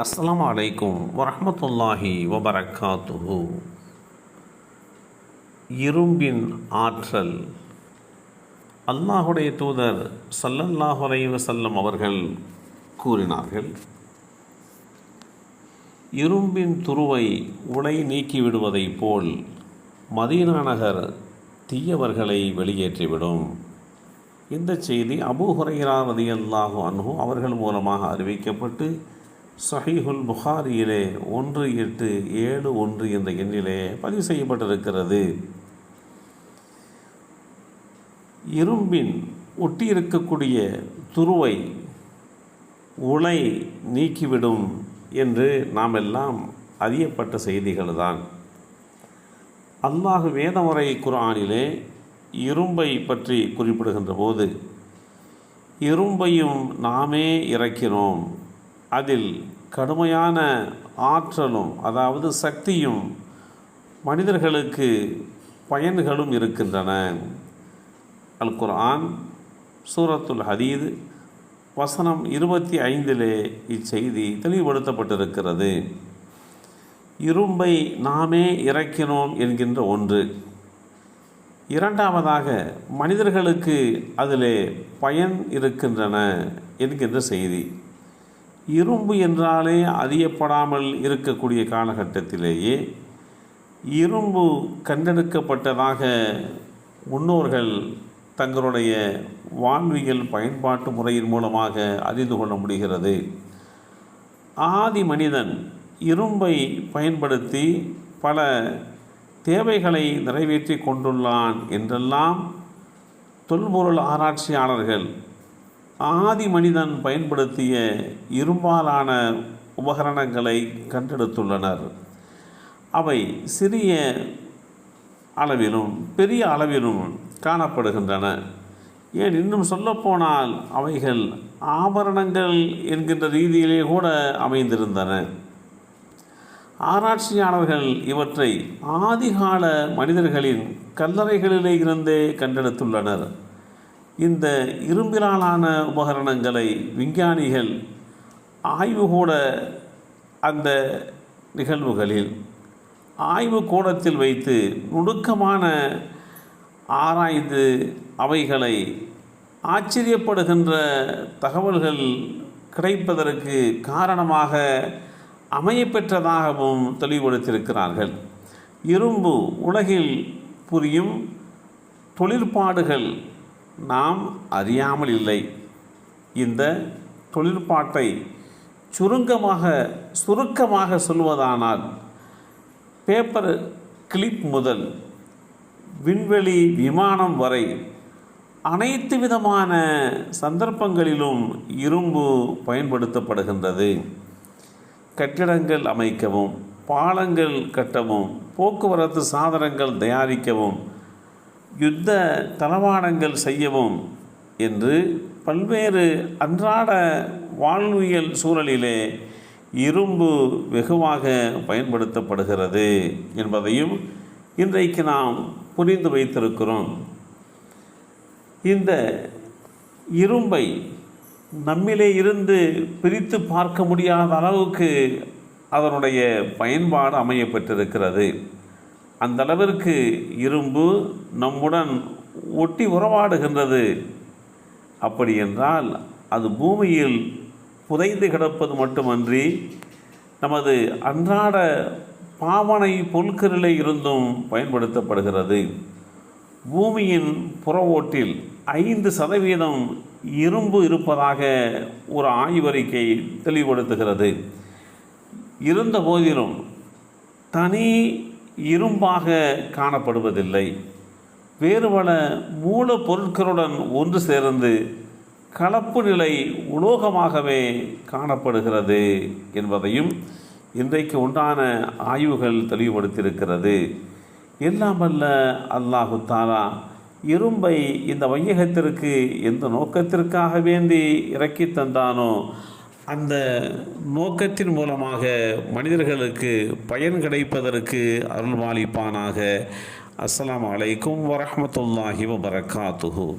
அஸ்லாம் அலைக்கும் வரமத்துல்லாஹி வபரக்காத்துஹு. இரும்பின் ஆற்றல். அல்லாஹுடைய தூதர் சல்லல்லாஹுரை அலைஹி அவர்கள் கூறினார்கள் இரும்பின் துருவை உடை நீக்கிவிடுவதைப் போல் மதீனா நகர் தீயவர்களை வெளியேற்றிவிடும். இந்த செய்தி அபு ஹுரைரா ரதியல்லாஹு அன்ஹு அவர்கள் மூலமாக அறிவிக்கப்பட்டு சஹீஹுல் புகாரியிலே ஒன்று எட்டு ஏழு ஒன்று என்ற எண்ணிலே பதிவு செய்யப்பட்டிருக்கிறது. இரும்பின் ஒட்டியிருக்கக்கூடிய துருவை உலை நீக்கிவிடும் என்று நாம் எல்லாம் அறியப்பட்ட செய்திகள் தான் அல்லாஹ் வேதமுறை குர்ஆனிலே இரும்பை பற்றி குறிப்பிடுகின்ற போது இரும்பையும் நாமே இறக்கிறோம் அதில் கடுமையான ஆற்றலும் அதாவது சக்தியும் மனிதர்களுக்கு பயன்களும் இருக்கின்றன. அல் குர்ஆன் சூரத்துல் ஹதீது வசனம் இருபத்தி ஐந்திலே இச்செய்தி தெளிவுபடுத்தப்பட்டிருக்கிறது. இரும்பை நாமே இறக்கினோம் என்கின்ற ஒன்று. இரண்டாவதாக மனிதர்களுக்கு அதிலே பயன் இருக்கின்றன என்கின்ற செய்தி. இரும்பு என்றாலே அறியப்படாமல் இருக்கக்கூடிய காலகட்டத்திலேயே இரும்பு கண்டெடுக்கப்பட்டதாக முன்னோர்கள் தங்களுடைய வாழ்வியல் பயன்பாட்டு முறையின் மூலமாக அறிந்து கொள்ள முடிகிறது. ஆதி மனிதன் இரும்பை பயன்படுத்தி பல தேவைகளை நிறைவேற்றி கொண்டுள்ளான் என்றெல்லாம் தொல்பொருள் ஆராய்ச்சியாளர்கள் ஆதி மனிதன் பயன்படுத்திய இரும்பாலான உபகரணங்களை கண்டெடுத்துள்ளனர். அவை சிறிய அளவிலும் பெரிய அளவிலும் காணப்படுகின்றன. ஏன் இன்னும் சொல்லப்போனால் அவைகள் ஆபரணங்கள் என்கின்ற ரீதியிலே கூட அமைந்திருந்தன. ஆராய்ச்சியாளர்கள் இவற்றை ஆதிகால மனிதர்களின் கல்லறைகளிலே இருந்தே கண்டெடுத்துள்ளனர். இந்த இரும்பிலான உபகரணங்களை விஞ்ஞானிகள் ஆய்வு கூட அந்த நிகழ்வுகளில் ஆய்வு கூடத்தில் வைத்து நுணுக்கமான ஆராய்ந்து அவைகளை ஆச்சரியப்படுகின்ற தகவல்கள் கிடைப்பதற்கு காரணமாக அமையப்பெற்றதாகவும் தெளிவுபடுத்தியிருக்கிறார்கள். இரும்பு உலகில் புரியும் தொழிற்பாடுகள் நாம் அறியாமல் இல்லை. இந்த தொழிற்பாட்டை சுருங்கமாக சுருக்கமாக சொல்வதானால் பேப்பர் கிளிப் முதல் விண்வெளி விமானம் வரை அனைத்து விதமான சந்தர்ப்பங்களிலும் இரும்பு பயன்படுத்தப்படுகின்றது. கட்டிடங்கள் அமைக்கவும் பாலங்கள் கட்டவும் போக்குவரத்து சாதனங்கள் தயாரிக்கவும் யுத்த தளவாடங்கள் செய்யவும் என்று பல்வேறு அன்றாட வாழ்வியல் சூழலிலே இரும்பு வெகுவாக பயன்படுத்தப்படுகிறது என்பதையும் இன்றைக்கு நாம் புரிந்து வைத்திருக்கிறோம். இந்த இரும்பை நம்மிலே இருந்து பிரித்து பார்க்க முடியாத அளவுக்கு அதனுடைய பயன்பாடு அமையப்பட்டிருக்கிறது. அந்த அளவிற்கு இரும்பு நம்முடன் ஒட்டி உறவாடுகின்றது. அப்படி என்றால் அது பூமியில் புதைந்து கிடப்பது மட்டுமன்றி நமது அன்றாட பாவனை பொருட்களிலே இருந்தும் பயன்படுத்தப்படுகிறது. பூமியின் புற ஓட்டில் ஐந்து சதவீதம் இரும்பு இருப்பதாக ஒரு ஆய்வறிக்கை தெளிவுபடுத்துகிறது. இருந்த போதிலும் தனி இரும்பாக காணப்படுவதில்லை. வேறு பல மூலப்பொருட்களுடன் ஒன்று சேர்ந்து கலப்பு நிலை உலோகமாகவே காணப்படுகிறது என்பதையும் இன்றைக்கு உண்டான ஆய்வுகள் தெளிவுபடுத்தியிருக்கிறது. எல்லாம் அல்லாஹு தாலா இரும்பை இந்த வையகத்திற்கு எந்த நோக்கத்திற்காக வேண்டி இறக்கி தந்தானோ அந்த நோக்கத்தின் மூலமாக மனிதர்களுக்கு பயன் கிடைப்பதற்கு அருள்வாளிப்பானாக அஸ்லாம் அலைக்கும் வரமத்துல்லாஹி வபரகாத்துஹு.